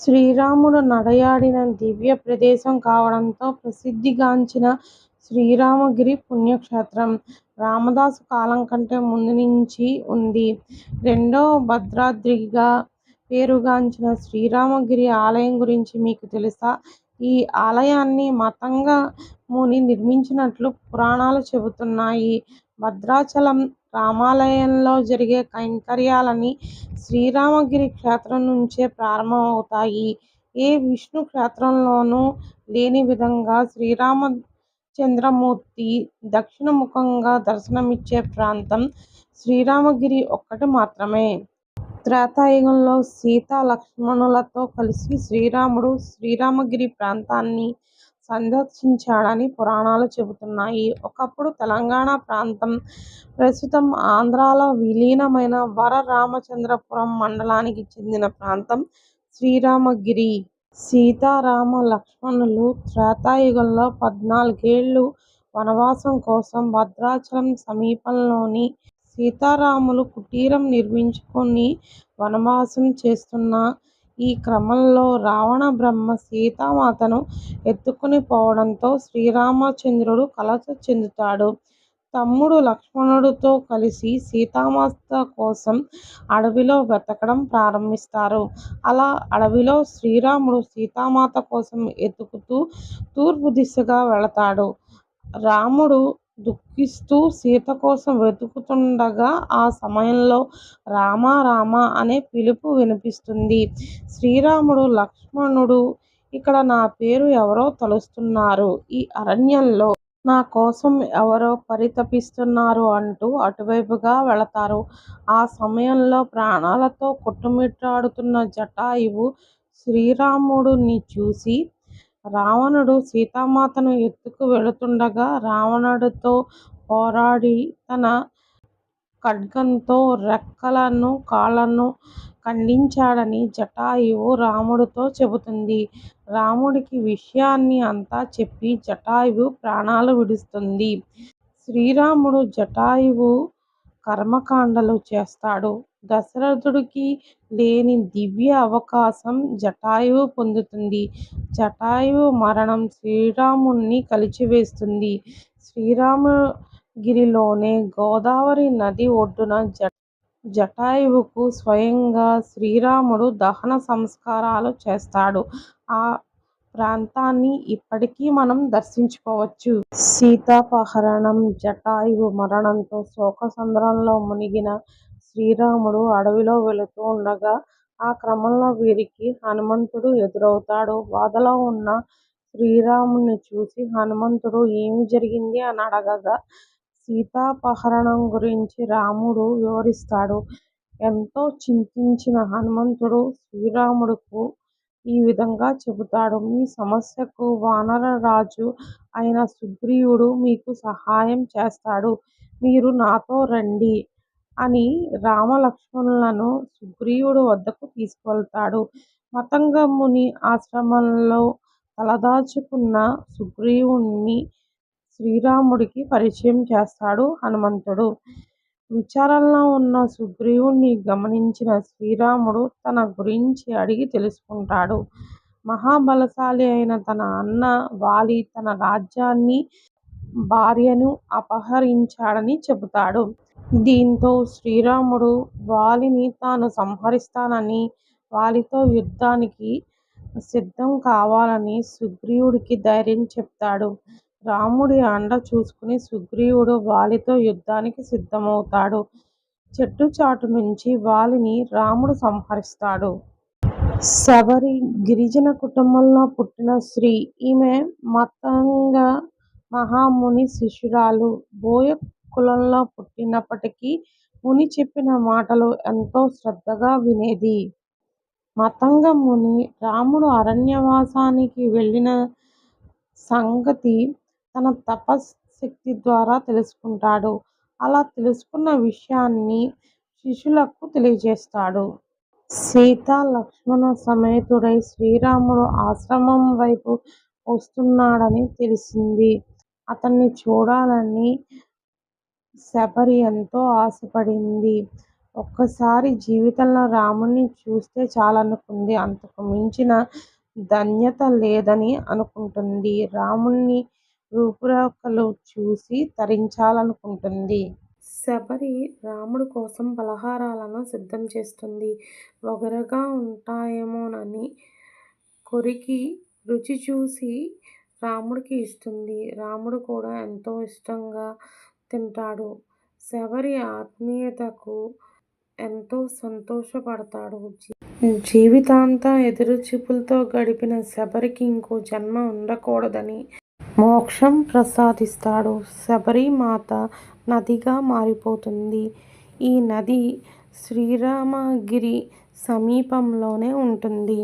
శ్రీరాముడు నడయాడిన దివ్య ప్రదేశం కావడంతో ప్రసిద్ధిగాంచిన శ్రీరామగిరి పుణ్యక్షేత్రం రామదాసు కాలం కంటే ముందు నుంచి ఉంది. రెండో భద్రాద్రిగా పేరుగాంచిన శ్రీరామగిరి ఆలయం గురించి మీకు తెలుసా? ఈ ఆలయాన్ని మతంగా ముని నిర్మించినట్లు పురాణాలు చెబుతున్నాయి. భద్రాచలం రామాలయంలో జరిగే కైంకర్యాలన్నీ శ్రీరామగిరి క్షేత్రం నుంచే ప్రారంభమవుతాయి. ఏ విష్ణు క్షేత్రంలోనూ లేని విధంగా శ్రీరామచంద్రమూర్తి దక్షిణముఖంగా దర్శనమిచ్చే ప్రాంతం శ్రీరామగిరి ఒక్కటి మాత్రమే. త్రేతాయుగంలో సీత లక్ష్మణులతో కలిసి శ్రీరాముడు శ్రీరామగిరి ప్రాంతాన్ని సందర్శించాడని పురాణాలు చెబుతున్నాయి. ఒకప్పుడు తెలంగాణ ప్రాంతం, ప్రస్తుతం ఆంధ్రాలో విలీనమైన వరరామచంద్రపురం మండలానికి చెందిన ప్రాంతం శ్రీరామగిరి. సీతారామ లక్ష్మణులు త్రేతాయుగంలో పద్నాలుగేళ్ళు వనవాసం కోసం భద్రాచలం సమీపంలోని సీతారాములు కుటీరం నిర్మించుకొని వనవాసం చేస్తున్న ఈ క్రమంలో రావణ బ్రహ్మ సీతామాతను ఎత్తుకుని పోవడంతో శ్రీరామచంద్రుడు కలత చెందుతాడు. తమ్ముడు లక్ష్మణుడితో కలిసి సీతామాత కోసం అడవిలో వెతకడం ప్రారంభిస్తారు. అలా అడవిలో శ్రీరాముడు సీతామాత కోసం ఎతుకుతూ తూర్పు దిశగా వెళతాడు. రాముడు దుఃఖిస్తూ సీత కోసం వెతుకుతుండగా ఆ సమయంలో రామ రామ అనే పిలుపు వినిపిస్తుంది. శ్రీరాముడు లక్ష్మణుడు ఇక్కడ నా పేరు ఎవరో తలుస్తున్నారు. ఈ అరణ్యంలో నా కోసం ఎవరో పరితపిస్తున్నారు అంటూ అటువైపుగా వెళతారు. ఆ సమయంలో ప్రాణాలతో కొట్టుమిట్టాడుతున్న జటాయువు శ్రీరాముడిని చూసి రావణుడు సీతామాతను ఎత్తుకు వెళుతుండగా రావణుడితో పోరాడి తన ఖడ్గంతో రెక్కలను కాళ్ళను ఖండించాడని జటాయువు రాముడితో చెబుతుంది. రాముడికి విషయాన్ని అంతా చెప్పి జటాయువు ప్రాణాలు విడుస్తుంది. శ్రీరాముడు జటాయువు కర్మకాండలు చేస్తాడు. దశరథుడికి లేని దివ్య అవకాశం జటాయువు పొందుతుంది. జటాయువు మరణం శ్రీరాముణ్ణి కలిచివేస్తుంది. శ్రీరామగిరిలోనే గోదావరి నది ఒడ్డున జటాయువుకు స్వయంగా శ్రీరాముడు దహన సంస్కారాలు చేస్తాడు. ఆ ప్రాంతాన్ని ఇప్పటికీ మనం దర్శించుకోవచ్చు. సీతాపహరణం జటాయువు మరణంతో శోకసంద్రంలో మునిగిన శ్రీరాముడు అడవిలో వెళుతూ ఉండగా ఆ క్రమంలో వీరికి హనుమంతుడు ఎదురవుతాడు. బాధలో ఉన్న శ్రీరాముని చూసి హనుమంతుడు ఏమి జరిగింది అని అడగగా సీతాపహరణం గురించి రాముడు వివరిస్తాడు. ఎంతో చింతించిన హనుమంతుడు శ్రీరాముడుకు ఈ విధంగా చెబుతాడు మీ సమస్యకు వానరరాజు అయిన సుగ్రీవుడు మీకు సహాయం చేస్తాడు. మీరు నాతో రండి అని రామలక్ష్మణులను సుగ్రీవుడి వద్దకు తీసుకువెళతాడు. మతంగముని ఆశ్రమంలో తలదాచుకున్న సుగ్రీవుణ్ణి శ్రీరాముడికి పరిచయం చేస్తాడు హనుమంతుడు. విచారంలో ఉన్న సుగ్రీవుణ్ణి గమనించిన శ్రీరాముడు తన గురించి అడిగి తెలుసుకుంటాడు. మహాబలశాలి అయిన తన అన్న వాలి తన రాజ్యాన్ని భార్యను అపహరించాడని చెబుతాడు. దీంతో శ్రీరాముడు వాలిని తాను సంహరిస్తానని, వాలితో యుద్ధానికి సిద్ధం కావాలని సుగ్రీవుడికి ధైర్యం చెప్తాడు. రాముడి అండ చూసుకుని సుగ్రీవుడు వాలితో యుద్ధానికి సిద్ధమవుతాడు. చెట్టు చాటు నుంచి వాలిని రాముడు సంహరిస్తాడు. శబరి గిరిజన కుటుంబంలో పుట్టిన స్త్రీ. ఈమె మతంగ మహాముని శిష్యురాలు. బోయ కులంలో పుట్టినప్పటికీ ముని చెప్పిన మాటలు ఎంతో శ్రద్ధగా వినేది. మతంగ ముని రాముడు అరణ్యవాసానికి వెళ్ళిన సంగతి తన తపశ్శక్తి ద్వారా తెలుసుకుంటాడు. అలా తెలుసుకున్న విషయాన్ని శిష్యులకు తెలియజేస్తాడు. సీత లక్ష్మణ సమేతుడై శ్రీరాముడు ఆశ్రమం వైపు వస్తున్నాడని తెలిసింది. అతన్ని చూడాలని శబరి ఎంతో ఆశపడింది. ఒక్కసారి జీవితంలో రాముణ్ణి చూస్తే చాలనుకుంది. అంతకు మించిన ధన్యత లేదని అనుకుంటుంది. రాముణ్ణి రూపురేఖలు చూసి తరించాలనుకుంటుంది. శబరి రాముడు కోసం పలహారాలను సిద్ధం చేస్తుంది. వగరుగా ఉంటాయేమోనని కొరికి రుచి చూసి రాముడికి ఇస్తుంది. రాముడు కూడా ఎంతో ఇష్టంగా తింటాడు. శబరి ఆత్మీయతకు ఎంతో సంతోషపడతాడు. జీవితాంతం ఎదురుచూపులతో గడిపిన శబరికి ఇంకో జన్మ ఉండకూడదని మోక్షం ప్రసాదిస్తాడు. శబరిమాత నదిగా మారిపోతుంది. ఈ నది శ్రీరామగిరి సమీపంలోనే ఉంటుంది